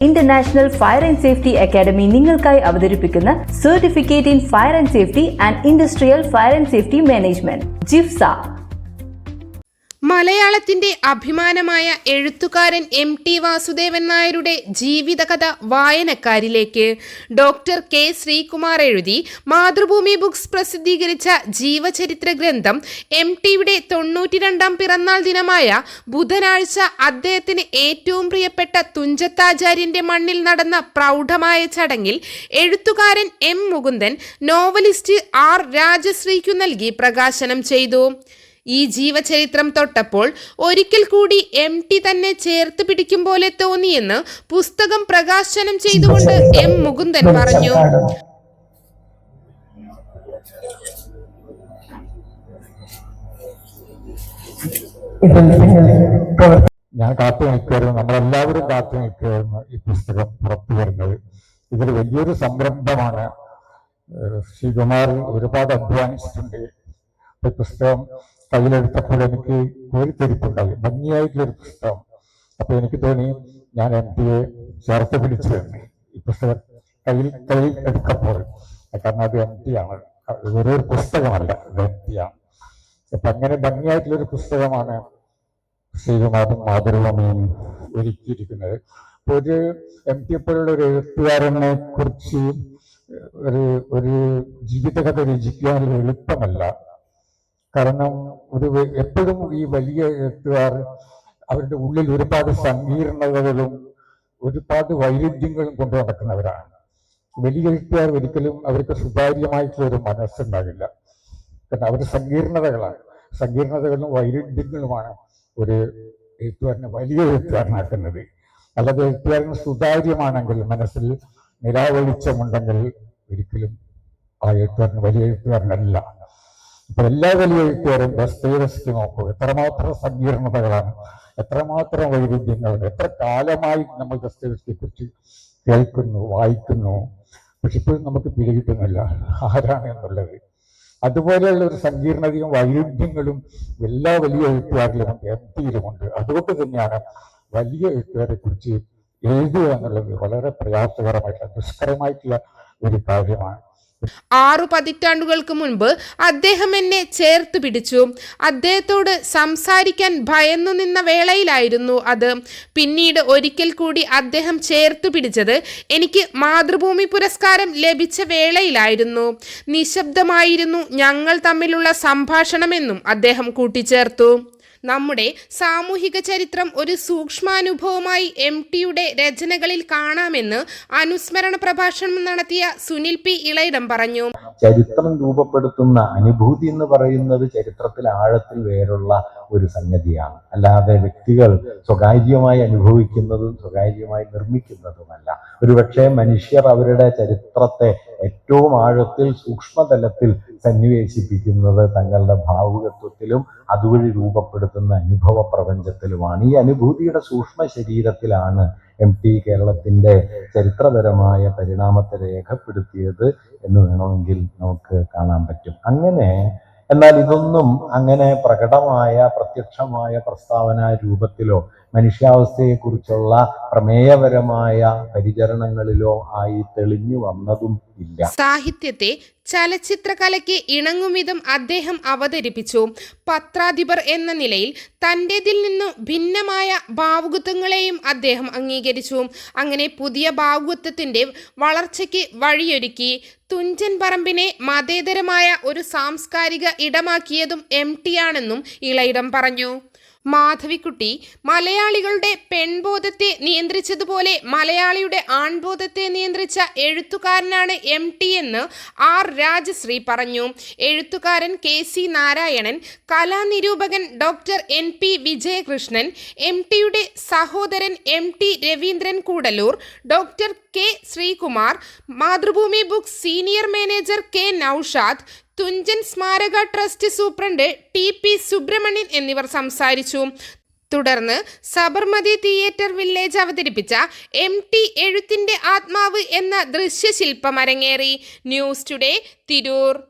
International fire and safety academy നിങ്ങൾക്കായി അവതരിപ്പിക്കുന്ന certificate in fire and safety and industrial fire and safety management ജിഫ്സ മലയാളത്തിന്റെ അഭിമാനമായ എഴുത്തുകാരൻ M T Vasudevan നായരുടെ ജീവിതകഥ വായനക്കാരിലേക്ക് ഡോക്ടർ കെ ശ്രീകുമാർ എഴുതി. മാതൃഭൂമി ബുക്സ് പ്രസിദ്ധീകരിച്ച ജീവചരിത്ര ഗ്രന്ഥം എം ടിയുടെ തൊണ്ണൂറ്റിരണ്ടാം പിറന്നാൾ ദിനമായ ബുധനാഴ്ച അദ്ദേഹത്തിന് ഏറ്റവും പ്രിയപ്പെട്ട തുഞ്ചത്താചാര്യന്റെ മണ്ണിൽ നടന്ന പ്രൗഢമായ ചടങ്ങിൽ എഴുത്തുകാരൻ എം മുകുന്ദൻ നോവലിസ്റ്റ് ആർ രാജശ്രീക്കു നൽകി പ്രകാശനം ചെയ്തു. ഈ ജീവചരിത്രം തൊട്ടപ്പോൾ ഒരിക്കൽ കൂടി എം ടി തന്നെ ചേർത്ത് പിടിക്കും പോലെ തോന്നിയെന്ന് പുസ്തകം പ്രകാശനം ചെയ്തുകൊണ്ട് എം മുകുന്ദൻ പറഞ്ഞു. ഞാൻ കാത്തു നിൽക്കുകയായിരുന്നു. നമ്മളെല്ലാവരും കാത്തു നിൽക്കുകയായിരുന്നു ഈ പുസ്തകം പുറത്തു വരുന്നത്. ഇതൊരു വലിയൊരു സംരംഭമാണ്. ശ്രീകുമാർ ഒരുപാട് അധ്വാനിച്ചിട്ടുണ്ട്. ഈ പുസ്തകം കയ്യിലെടുത്തപ്പോൾ എനിക്ക് കോരിത്തെരിപ്പുണ്ടായി ഭംഗിയായിട്ടുള്ളൊരു പുസ്തകം. അപ്പൊ എനിക്ക് തോന്നി ഞാൻ എം എ ചേർത്ത് പിടിച്ചു ഈ പുസ്തകം കയ്യിൽ കയ്യിൽ എടുത്തപ്പോൾ. കാരണം അത് എം ടി ആണ്. അത് വെറും ഒരു പുസ്തകമല്ല അത് എം ടി ആണ്. അപ്പൊ അങ്ങനെ ഭംഗിയായിട്ടുള്ളൊരു പുസ്തകമാണ് ശ്രീകുമാറും മാതൃഭൂമിയും ഒരുക്കിയിരിക്കുന്നത്. അപ്പൊ ഒരു എം ടി പോലുള്ള ഒരു എഴുത്തുകാരനെ കുറിച്ച് ഒരു ഒരു ജീവിതകഥ രചിക്കാൻ ഒരു എളുപ്പമല്ല. കാരണം ഒരു എപ്പോഴും ഈ വലിയ എഴുത്തുകാർ അവരുടെ ഉള്ളിൽ ഒരുപാട് സങ്കീർണതകളും ഒരുപാട് വൈരുദ്ധ്യങ്ങളും കൊണ്ടു നടക്കുന്നവരാണ്. വലിയ എഴുത്തുകാർ ഒരിക്കലും അവർക്ക് സുതാര്യമായിട്ടുള്ള ഒരു മനസ്സുണ്ടാകില്ല. കാരണം അവർ സങ്കീർണതകളാണ്. സങ്കീർണതകളും വൈരുദ്ധ്യങ്ങളുമാണ് ഒരു എഴുത്തുകാരനെ വലിയ എഴുത്തുകാരനാക്കുന്നത്. അല്ലാതെ എഴുത്തുകാരന് സുതാര്യമാണെങ്കിൽ മനസ്സിൽ നിരാവളിച്ചമുണ്ടെങ്കിൽ ഒരിക്കലും ആ എഴുത്തുകാരൻ വലിയ എഴുത്തുകാരനല്ല. അപ്പൊ എല്ലാ വലിയ എഴുത്തുകാരും ദസ്തേവസ്കി നോക്കൂ. എത്രമാത്രം സങ്കീർണതകളാണ് എത്രമാത്രം വൈവിധ്യങ്ങളാണ് എത്ര കാലമായി നമ്മൾ ദസ്തേവസ്കിയെ കുറിച്ച് കേൾക്കുന്നു വായിക്കുന്നു. പക്ഷെ ഇപ്പോഴും നമുക്ക് പിടികിട്ടുന്നില്ല ആരാണ് എന്നുള്ളത്. അതുപോലെയുള്ള ഒരു സങ്കീർണതയും വൈരുദ്ധ്യങ്ങളും എല്ലാ വലിയ എഴുത്തുകാരിലുമുണ്ട് എത്തിയിലുമുണ്ട് അതുകൊണ്ട് തന്നെയാണ് വലിയ എഴുത്തുകാരെ കുറിച്ച് എഴുതുക എന്നുള്ളത് വളരെ പ്രയാസകരമായിട്ടുള്ള ദുഷ്കരമായിട്ടുള്ള ഒരു കാര്യമാണ്. ആറു പതിറ്റാണ്ടുകൾക്ക് മുൻപ് അദ്ദേഹം എന്നെ ചേർത്ത് പിടിച്ചു. അദ്ദേഹത്തോട് സംസാരിക്കാൻ ഭയന്നു നിന്ന വേളയിലായിരുന്നു അത്. പിന്നീട് ഒരിക്കൽ കൂടി അദ്ദേഹം ചേർത്ത് പിടിച്ചത് എനിക്ക് മാതൃഭൂമി പുരസ്കാരം ലഭിച്ച വേളയിലായിരുന്നു. നിശബ്ദമായിരുന്നു ഞങ്ങൾ തമ്മിലുള്ള സംഭാഷണമെന്നും അദ്ദേഹം കൂട്ടിച്ചേർത്തു. നമ്മുടെ സാമൂഹിക ചരിത്രം ഒരു സൂക്ഷ്മാനുഭവമായി എം ടിയുടെ രചനകളിൽ കാണാമെന്ന് അനുസ്മരണ പ്രഭാഷണം നടത്തിയ സുനിൽ പി ഇളയിടം പറഞ്ഞു. ചരിത്രം രൂപപ്പെടുത്തുന്ന അനുഭൂതി എന്ന് പറയുന്നത് ചരിത്രത്തിൽ ആഴത്തിൽ വേറുള്ള ഒരു സംഗതിയാണ്. അല്ലാതെ വ്യക്തികൾ സ്വകാര്യമായി അനുഭവിക്കുന്നതും സ്വകാര്യമായി നിർമ്മിക്കുന്നതുമല്ല. ഒരുപക്ഷെ മനുഷ്യർ അവരുടെ ചരിത്രത്തെ ഏറ്റവും ആഴത്തിൽ സൂക്ഷ്മതലത്തിൽ സന്നിവേശിപ്പിക്കുന്നത് തങ്ങളുടെ ഭാവുകത്വത്തിലും അതുവഴി രൂപപ്പെടുത്തുന്ന അനുഭവ പ്രപഞ്ചത്തിലുമാണ്. ഈ അനുഭൂതിയുടെ സൂക്ഷ്മ ശരീരത്തിലാണ് എം ടി കേരളത്തിന്റെ ചരിത്രപരമായ പരിണാമത്തെ രേഖപ്പെടുത്തിയത് എന്ന് വേണമെങ്കിൽ നമുക്ക് കാണാൻ പറ്റും. അങ്ങനെ എന്നാൽ ഇതൊന്നും അങ്ങനെ പ്രകടമായ പ്രത്യക്ഷമായ പ്രസ്താവന രൂപത്തിലോ മനുഷ്യാവസ്ഥയെക്കുറിച്ചുള്ള പ്രമേയപരമായ പരിചരണങ്ങളിലോ ആയി തെളിഞ്ഞു വന്നതും ഇല്ല. സാഹിത്യത്തെ ചലച്ചിത്രകലയ്ക്ക് ഇണങ്ങും അദ്ദേഹം അവതരിപ്പിച്ചു. പത്രാധിപർ എന്ന നിലയിൽ തന്റെതിൽ നിന്നു ഭിന്നമായ ഭാവുകത്വങ്ങളെയും അദ്ദേഹം അംഗീകരിച്ചു. അങ്ങനെ പുതിയ ഭാവുകത്വത്തിന്റെ വളർച്ചയ്ക്ക് വഴിയൊരുക്കി തുഞ്ചൻ പറമ്പിനെ മതേതരമായ ഒരു സാംസ്കാരിക ഇടമാക്കിയതും എം ടി ആണെന്നും ഇളയിടം പറഞ്ഞു. മാധവിക്കുട്ടി മലയാളികളുടെ പെൺബോധത്തെ നിയന്ത്രിച്ചതുപോലെ മലയാളിയുടെ ആൺബോധത്തെ നിയന്ത്രിച്ച എഴുത്തുകാരനാണ് എം ടി എന്ന് ആർ രാജശ്രീ പറഞ്ഞു. എഴുത്തുകാരൻ K C Narayanan കലാനിരൂപകൻ doctor N P Vijayakrishnan M ടിയുടെ സഹോദരൻ M T Raveendran Kudallur doctor K Sreekumar Mathrubhumi book senior manager K Noushad Thunchan Smaraka trust superintendent T P Subramanian എന്നിവർ സംസാരിച്ചു. തുടർന്ന് സബർമതി തിയേറ്റർ വില്ലേജ് അവതരിപ്പിച്ച M T എഴുത്തിന്റെ ആത്മാവ് എന്ന ദൃശ്യശില്പം അരങ്ങേറി. News today Tirur.